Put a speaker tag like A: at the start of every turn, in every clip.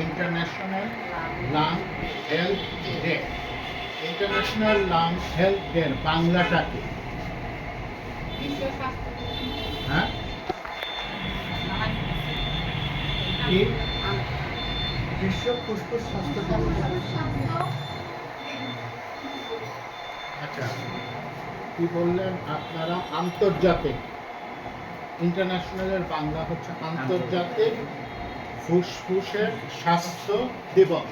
A: International lung health day international lung health day বাংলাটা কি? হ্যাঁ?
B: বিশ্ব
A: আচ্ছা কি বললেন আপনারা? আন্তর্জাতিক। ইন্টারন্যাশনালের বাংলা হচ্ছে আন্তর্জাতিক। ফুসফুসের স্বাস্থ্য দিবস।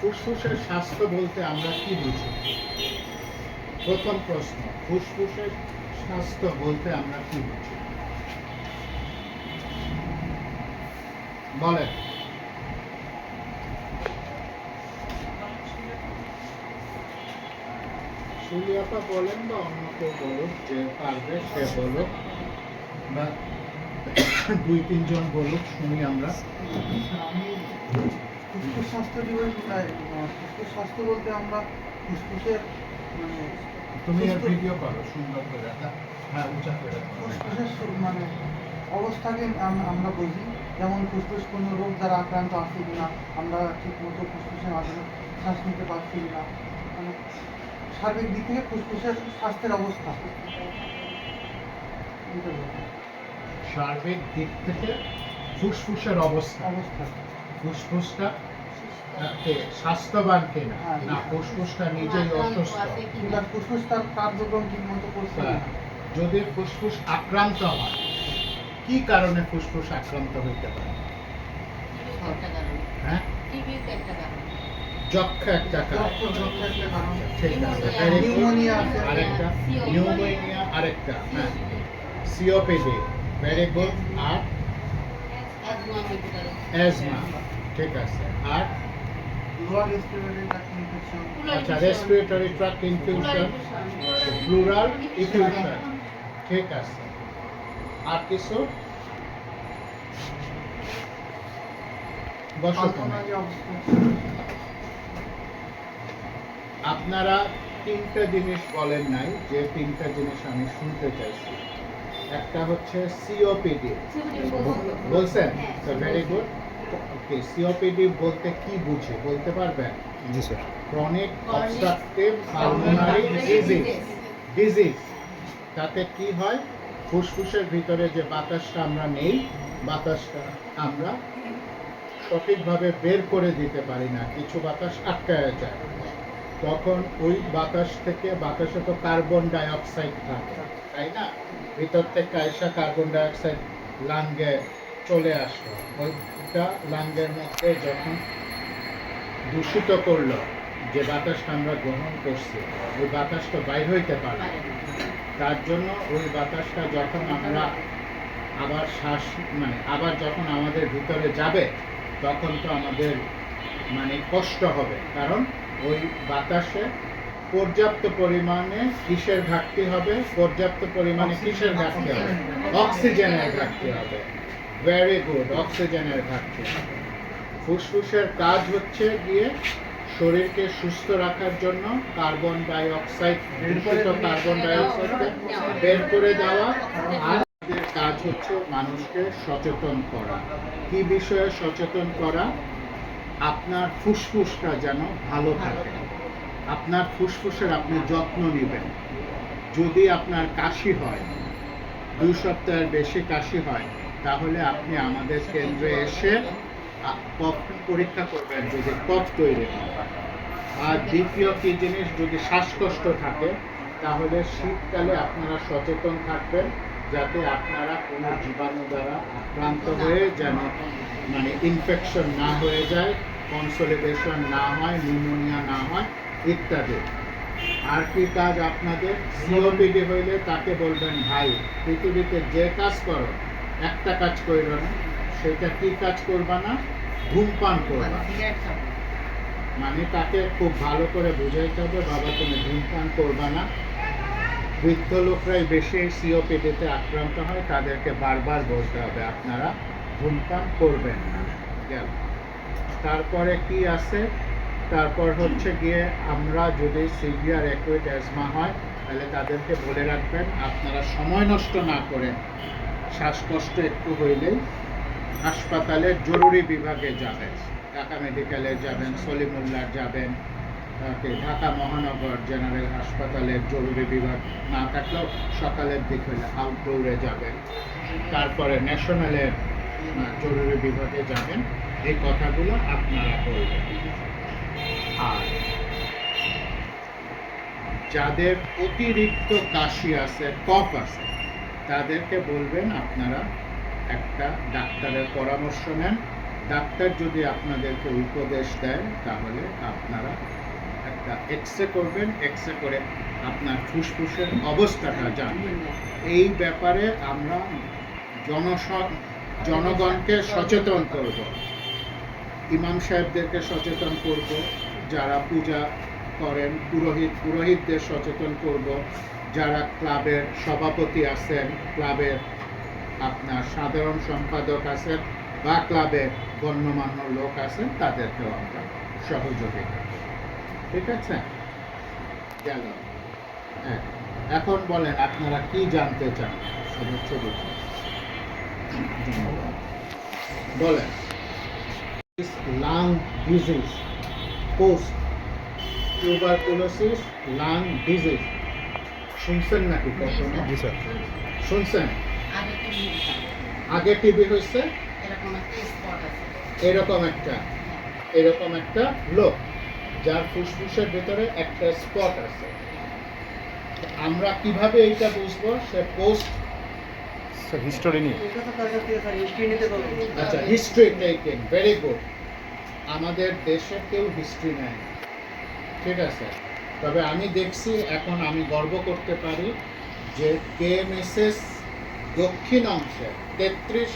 A: ফুসফুসের স্বাস্থ্য বলতে আমরা কি বুঝি? প্রথম প্রশ্ন, ফুসফুসের স্বাস্থ্য বলতে আমরা কি বুঝি? বলেন। সুলিয়াপা বলেন বা অন্য কেউ বলুক, যে পারবে সে বলুক, বা দুই তিনজন বলুক শুনি আমরা।
B: আমি ফুসফুস স্বাস্থ্য দিবস ফুসফুস স্বাস্থ্য বলতে আমরা ফুসফুসের মানে
A: তুমি ভিডিও করো সুন্দর করে হ্যাঁ, উঁচা করে
B: ফুসফুসের মানে অবস্থাকে আম- আমরা বুঝি যেমন ফুসফুস কোনো রোগ দ্বারা আক্রান্ত আছে কিনা আমরা ঠিক মতো ফুসফুসের মাধ্যমে শ্বাস নিতে পারছি কিনা মানে সার্বিক দিক থেকে ফুসফুসের স্বাস্থ্যের অবস্থা।
A: সার্বিক দিক থেকে ফুসফুসের অবস্থা।
B: অবস্থা।
A: ফুসফুসটা স্বাস্থ্যবান কিনা?
B: হ্যাঁ।
A: না ফুসফুসটা নিজেই অসুস্থ।
B: ফুসফুস তার কার্যক্রম ঠিক মতো করছে
A: হ্যাঁ। যদি ফুসফুস আক্রান্ত হয় কি কারণে ফুসফুস আক্রান্ত হইতে পারে? হ্যাঁ? যক্ষা একটা কারণ। ঠিক আছে
C: নিউমোনিয়া।
A: আরেকটা? নিউমোনিয়া আরেকটা হ্যাঁ। সিওপিডি। আর অ্যাজমা ঠিক আছে। আর আচ্ছা রেসপিরেটরি ইনফিউশন প্লুরাল ইফিউশন ঠিক আছে। আর কিছু? আপনারা তিনটা জিনিস বলেন নাই যে তিনটা জিনিস আমি শুনতে চাইছি। একটা হচ্ছে সিওপিডি বলছেন ভেরি গুড ওকে সিওপিডি বলতে কি বুঝে? বলতে পারবেন?
D: জি sir.
A: Chronic obstructive pulmonary disease disease তাতে কি হয়? ফুসফুসের ভিতরে যে বাতাসটা আমরা নেই বাতাসটা আমরা সঠিকভাবে বের করে দিতে পারি না। কিছু বাতাস আটকায় যায়। তখন ওই বাতাস থেকে বাতাসে তো কার্বন ডাই অক্সাইড থাকে। তাই না, ভিতর থেকে আইসা কার্বন ডাই অক্সাইড লাঙ্গে চলে আসলো। ওইটা লাঙ্গের মধ্যে যখন দূষিত করল, যে বাতাসটা আমরা গ্রহণ করছি, ওই বাতাসটা বাইর হইতে পারে তার জন্য ওই বাতাসটা যখন আমরা আবার শ্বাস মানে আবার যখন আমাদের ভিতরে যাবে, তখন তো আমাদের মানে কষ্ট হবে। কারণ ওই বাতাসে পর্যাপ্ত পরিমাণে কিসের ঘাটতি হবে? পর্যাপ্ত পরিমাণে কিসের ঘাটতি হবে? অক্সিজেনের ঘাটতি হবে। ভেরি গুড অক্সিজেনের ঘাটতি হবে। ফুসফুসের কাজ হচ্ছে গিয়ে শরীরকে সুস্থ রাখার জন্য কার্বন ডাই অক্সাইড দূষিত কার্বন ডাই অক্সাইডকে বের করে দেওয়া। আর কাজ হচ্ছে মানুষকে সচেতন করা। কি বিষয়ে সচেতন করা? আপনার ফুসফুসটা যেন ভালো থাকে। আপনার ফুসফুসের আপনি যত্ন নেবেন। যদি আপনার কাশি হয় দুই সপ্তাহের বেশি কাশি হয়, তাহলে আপনি আমাদের কেন্দ্রে এসে কফ পরীক্ষা করবেন যদি কফ তৈরি হয়। আর দ্বিতীয় কি জিনিস, যদি শ্বাসকষ্ট থাকে, তাহলে শীতকালে আপনারা সচেতন থাকবেন যাতে আপনারা কোনো জীবাণু দ্বারা আক্রান্ত হয়ে যেন মানে ইনফেকশন না হয়ে যায় কনসলিডেশন না হয় নিউমোনিয়া না হয়। ইত্যাদি। আর কি কাজ আপনাদের? সিওপিডি হইলে তাকে বলবেন ভাই পৃথিবীতে যে কাজ করো একটা কাজ করো না সেটা কি কাজ করবা না? ধূমপান করবা। মানে তাকে খুব ভালো করে বুঝাইতে হবে বাবা তুমি ধূমপান করবা না। বৃদ্ধ লোকরাই বেশি সিওপিডিতে আক্রান্ত হয় তাদেরকে বারবার বলতে হবে আপনারা ধূমপান করবেন না। গেল। তারপরে কি আছে? তারপর হচ্ছে গিয়ে আমরা যদি সিভিয়ার অ্যাকুইট অ্যাজমা হয়, তাহলে তাদেরকে বলে রাখবেন, আপনারা সময় নষ্ট না করেন শ্বাসকষ্ট একটু হইলেই হাসপাতালে জরুরি বিভাগে যাবেন। ঢাকা মেডিকেলে যাবেন সলিমুল্লাহ যাবেন ঢাকা মহানগর জেনারেল হাসপাতালের জরুরি বিভাগ না থাকলেও সকালের দিক হলে আউটডোরে যাবেন, তারপরে ন্যাশনালের জরুরি বিভাগে যাবেন, এই কথাগুলো আপনারা বলবেন। আর যাদের অতিরিক্ত কাশি আছে, কফ আছে, তাদেরকে বলবেন আপনারা একটা ডাক্তারের পরামর্শ নেন। ডাক্তার যদি আপনাদেরকে উপদেশ দেয়, তাহলে আপনারা একটা এক্সরে করবেন। এক্সরে করে আপনার ফুসফুসের অবস্থাটা জানবেন। এই ব্যাপারে আমরা জনস, জনগণকে সচেতন করব। ইমাম সাহেবদেরকে সচেতন করব। যারা পূজা করেন, পুরোহিত, পুরোহিতদের সচেতন করব। যারা ক্লাবের সভাপতি আছেন, ক্লাবের আপনার সাধারণ সম্পাদক আছেন বা ক্লাবের গণ্যমান্য লোক আছেন, তাদেরকেও আমরা সহযোগিতা। ঠিক আছে? গেল। হ্যাঁ এখন বলেন আপনারা কি জানতে চান? বলেন। Lung disease post tuberculosis lung disease শুনছেন নাকি কখনো? শুনছেন?
D: আগে।
A: টিবি হয়েছে?
D: এরকম একটা
A: এরকম একটা লোক যার ফুসফুসের ভেতরে একটা স্পট আছে। আমরা কীভাবে এইটা বুঝব? সে পোস্ট
C: হিস্টোরি নিয়ে।
A: আচ্ছা হিস্ট্রি টেকিং ভেরি গুড আমাদের দেশে কেউ হিস্ট্রি নেয়। ঠিক আছে? তবে আমি দেখছি এখন আমি গর্ব করতে পারি যে কেএমএসএস দক্ষিণ অংশে তেত্রিশ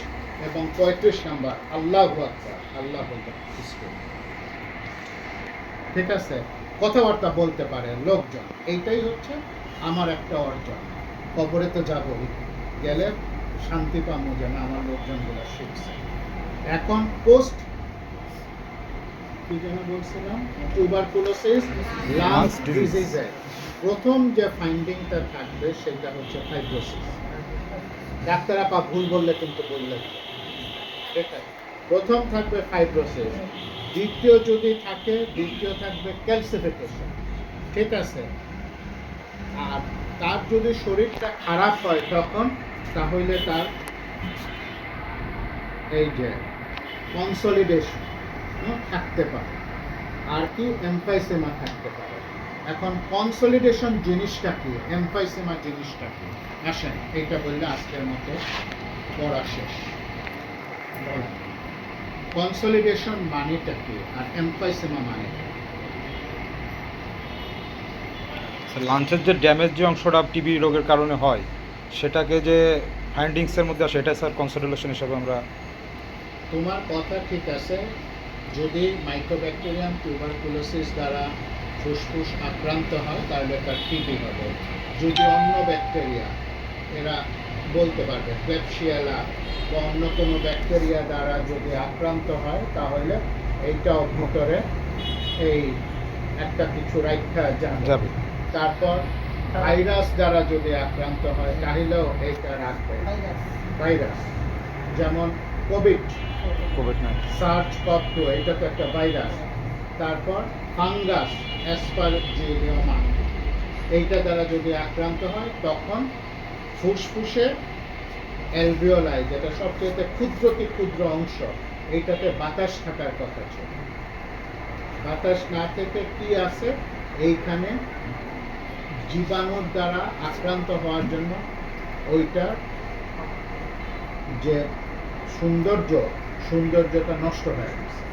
A: এবং পঁয়ত্রিশ নাম্বার, আল্লাহ আকবার, আল্লাহ হিস্ট্রি ঠিক আছে? কথাবার্তা বলতে পারে লোকজন। এইটাই হচ্ছে আমার একটা অর্জন। খবরে তো যাবই। গেলে শান্তি পাবো যেন আমার লোকজনগুলো শিখছে। এখন পোস্ট কি যেন বলছিলাম টিউবারকুলোসিস লাংস
C: Lungs
A: ডিজিজে প্রথম যে ফাইন্ডিংটা থাকবে সেটা হচ্ছে ফাইব্রোসিস ডাক্তার আপা ভুল বললে কিন্তু বললে ঠিক আছে প্রথম থাকবে ফাইব্রোসিস দ্বিতীয় যদি থাকে দ্বিতীয় থাকবে ক্যালসিফিকেশন ঠিক আছে? আর তার যদি শরীরটা খারাপ হয় তখন তাহলে তার এই যে কনসলিডেশন থাকতে পারে। আর কি? এমফাইসেমা থাকতে পারে। এখন কনসলিডেশন জিনিসটা কি? এমফাইসেমা জিনিসটা কি? আসেন এইটা বললে আজকের মতো পড়া শেষ। কনসলিডেশন মানেটা কি? আর এমফাইসেমা
C: মানে লাঞ্চের যে ড্যামেজ যে অংশটা টিবি রোগের কারণে হয় সেটাকে যে ফাইন্ডিংসের মধ্যে আসে এটা স্যার কনসিডারেশন হিসাবে আমরা
A: তোমার কথা ঠিক আছে যদি মাইক্রোব্যাকটেরিয়াম টিউবারকুলোসিস দ্বারা ফুসফুস আক্রান্ত হয় তাহলে তার টিবি হবে। যদি অন্য ব্যাকটেরিয়া এরা বলতে পারবে ক্লেপসিয়ালা বা অন্য কোনো ব্যাকটেরিয়া দ্বারা যদি আক্রান্ত হয় তাহলে এইটাও ভিতরে এই একটা কিছু যাবে।
C: যাবে।
A: তারপর ভাইরাস দ্বারা যদি আক্রান্ত হয় তাহলেও এইটা রাখবে। ভাইরাস। যেমন covid
C: covid nineteen
A: SARS CoV এটা তো একটা ভাইরাস তারপর ফাঙ্গাস অ্যাসপারজিলিওমা এইটা দ্বারা যদি আক্রান্ত হয় তখন ফুসফুসে অ্যালভিওলাই যেটা সবচেয়ে ক্ষুদ্রতি ক্ষুদ্র অংশ এইটাতে বাতাস থাকার কথা ছিল। বাতাস না থেকে কি আছে? এইখানে জীবাণুর দ্বারা আক্রান্ত হওয়ার জন্য ওইটা যে সৌন্দর্য সৌন্দর্যটা নষ্ট হয়ে গেছে।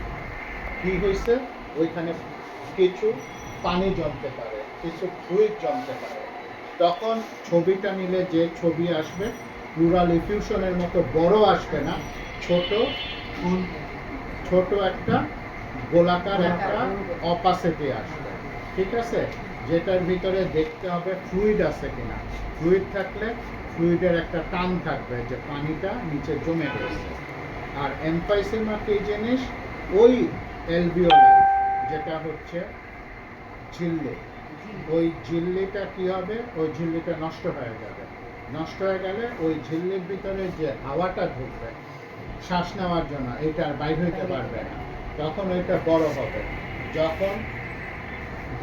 A: কি হয়েছে? ওইখানে কিছু পানি জমতে পারে কিছু ফ্লুইড জমতে পারে। তখন ছবিটা নিলে যে ছবি আসবে প্লুরাল ইফিউশনের মতো বড় আসবে না ছোট ছোট একটা গোলাকার একটা অপাসিটি আসবে। ঠিক আছে? যেটার ভিতরে দেখতে হবে ফ্লুইড আছে কিনা। ফ্লুইড থাকলে ফ্লুইডের একটা টান থাকবে, যে পানিটা নিচে জমে রয়েছে আর এমফাইসেমা কি জিনিস? ওই যেটা হচ্ছে ঝিল্লি। ওই ঝিল্লিটা কি হবে? ওই ঝিল্লিটা নষ্ট হয়ে যাবে। নষ্ট হয়ে গেলে ওই ঝিল্লির ভিতরে যে হাওয়াটা ঢুকবে, শ্বাস নেওয়ার জন্য এটা আর বাইর হইতে পারবে না। তখন ওইটা বড় হবে। যখন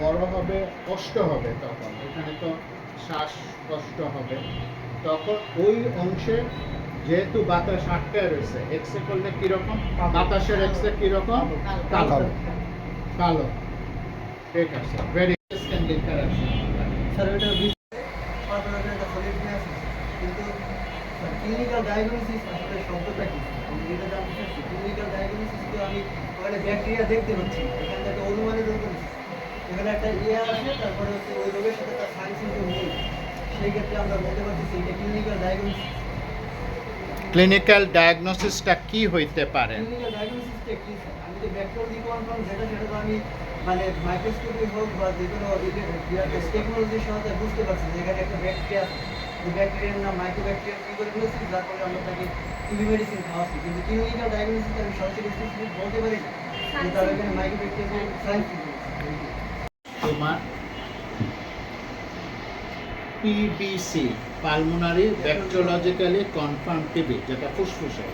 A: বড় হবে, কষ্ট হবে তখন। এখানে তো শ্বাস কষ্ট হবে। তখন ওই অংশে যেহেতু বাতাস আটকায় রয়েছে এক্সরে করলে কীরকম? বাতাসের এক্সরে কীরকম? কালো।
C: কালো।
A: ঠিক আছে। ভেরি
B: স্যার ওটা পারফরমেন্সের একটা সলিড আছে। কিন্তু ক্লিনিক্যাল ডায়াগনোসিস আসলে শব্দটা কি? আমি যেটা জানতে চাচ্ছি ক্লিনিক্যাল ডায়াগনোসিস তো আমি ওখানে ব্যাকটেরিয়া দেখতে পাচ্ছি। এখানে একটা অনুমানে ধরতে পারছি এখানে একটা ইয়ে আছে, তারপরে হচ্ছে ওই রোগের সাথে তার সাইন সিমটম নেই সেই ক্ষেত্রে আমরা বলতে পারছি এটা ক্লিনিক্যাল ডায়াগনোসিস
A: ক্লিনিক্যাল ডায়াগনোসিসটা কি হইতে পারে?
B: ক্লিনিক্যাল ডায়াগনোসিসটা কি আমি যে ব্যাকটেরিয়া কনফার্ম যেটা সেটা তো আমি মানে মাইক্রোস্কোপি হোক বা যে কোনো টেকনোলজির সাহায্যে বুঝতে পারছি যে এখানে একটা ব্যাকটেরিয়া আছে। ওই ব্যাকটেরিয়ার নাম মাইক্রোব্যাকটেরিয়া কি করে ফেলেছি যার ফলে আমরা তাকে টিবি মেডিসিন খাওয়াচ্ছি। কিন্তু ক্লিনিক্যাল ডায়াগনোসিস আমি সরাসরি বলতে পারি না। যে তার এখানে মাইক্রোব্যাকটেরিয়া সায়েন্স
A: তোমার PBC pulmonary bacteriologically confirm TB যেটা ফুসফুসে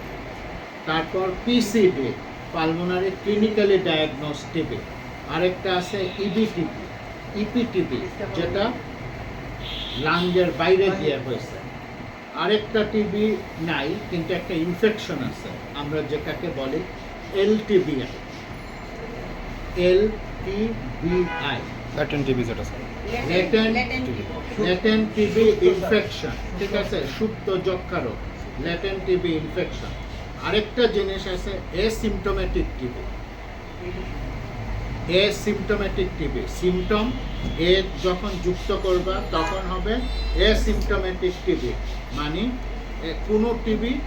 A: তারপর PCB pulmonary clinically diagnose TB আরেকটা আছে E ইবিটিবি ইপিটিবি যেটা লাঙ্গের বাইরে গিয়ে হয়েছে। আরেকটা টিবি নাই, কিন্তু একটা ইনফেকশন আছে, আমরা যেটাকে বলি LTBI L T B I
C: latent TB যেটা sir
A: Latent-
D: Latent TB.
A: Latent TB infection ঠিক আছে? সুপ্ত যক্ষা রোগ ল্যাটেন্ট টিবি ইনফেকশন আরেকটা জিনিস আছে asymptomatic TB asymptomatic TB symptom এ যখন যুক্ত করবা তখন হবে এসিমটোমেটিক টিবি মানে কোনো টিবি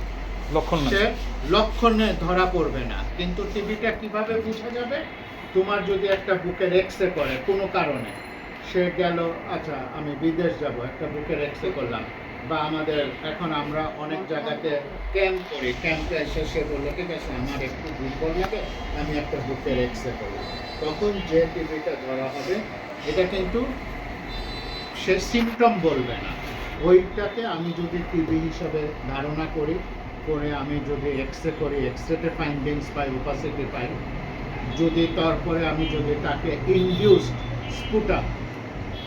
C: লক্ষণ
A: লক্ষণে ধরা পড়বে না। কিন্তু টিবিটা কীভাবে বোঝা যাবে? তোমার যদি একটা বুকের এক্সরে করে কোনো কারণে। সে গেল আচ্ছা আমি বিদেশ যাব, একটা বুকের এক্সরে করলাম। বা আমাদের, এখন আমরা অনেক জায়গাতে ক্যাম্প করি। ক্যাম্পে এসে সে বলল, ঠিক আছে, আমার একটু দুর্বল লাগে, আমি একটা বুকের এক্সরে করলাম। তখন যে টিভিটা ধরা হবে, এটা কিন্তু সে সিমটম বলবে না। ওইটাকে আমি যদি টিভি হিসাবে ধারণা করি, করে আমি যদি এক্সরে করি এক্সরেতে ফাইন্ডিংস পাই উপাসিটি পাই, যদি তারপরে আমি যদি তাকে ইনডিউসড স্পুটা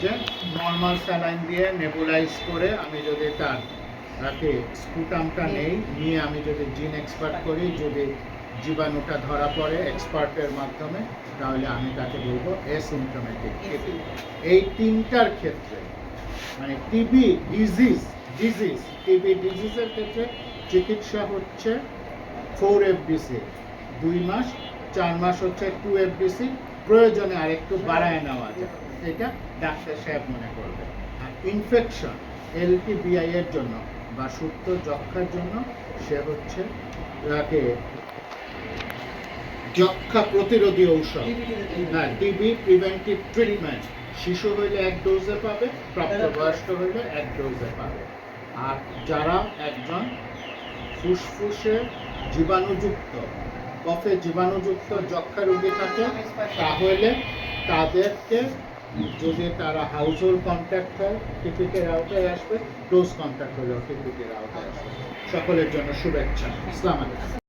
A: যে নর্মাল স্যালাইন দিয়ে নেবুলাইজ করে আমি যদি তার তাকে স্পুটামটা নেই নিয়ে আমি যদি জিন এক্সপার্ট করি যদি জীবাণুটা ধরা পড়ে এক্সপার্টের মাধ্যমে তাহলে আমি তাকে বলব এসিমটোমেটিক এই তিনটার ক্ষেত্রে মানে টিবি ডিজিজ ডিজিজ টিবি ডিজিজের ক্ষেত্রে চিকিৎসা হচ্ছে ফোর এফডিসি দুই মাস চার মাস হচ্ছে টু এফডিসি প্রয়োজনে আর একটু বাড়ায় নেওয়া যায়। এটা ডাক্তার সাহেব মনে করবে আর ইনফেকশন এলটিবিআই এর জন্য বা সুপ্ত যক্ষার জন্য সে হচ্ছে তাকে যক্ষা প্রতিরোধী ঔষধ। হ্যাঁ টিবি প্রিভেন্টিভ ট্রিটমেন্ট শিশু হইলে এক ডোজে পাবে প্রাপ্তবয়স্ক হইলে এক ডোজে পাবে। আর যারা একজন ফুসফুসে জীবাণুযুক্ত কফে জীবাণুযুক্ত যক্ষা রোগী থাকে, তাহলে তাদেরকে যদি তারা হাউস হোল্ড কন্ট্যাক্ট হয় টিপিকের আওতায় আসবে ক্লোজ কন্ট্যাক্ট হলেও টিপিকের আওতায় আসবে। সকলের জন্য শুভেচ্ছা। ইসলাম আলাইকুম।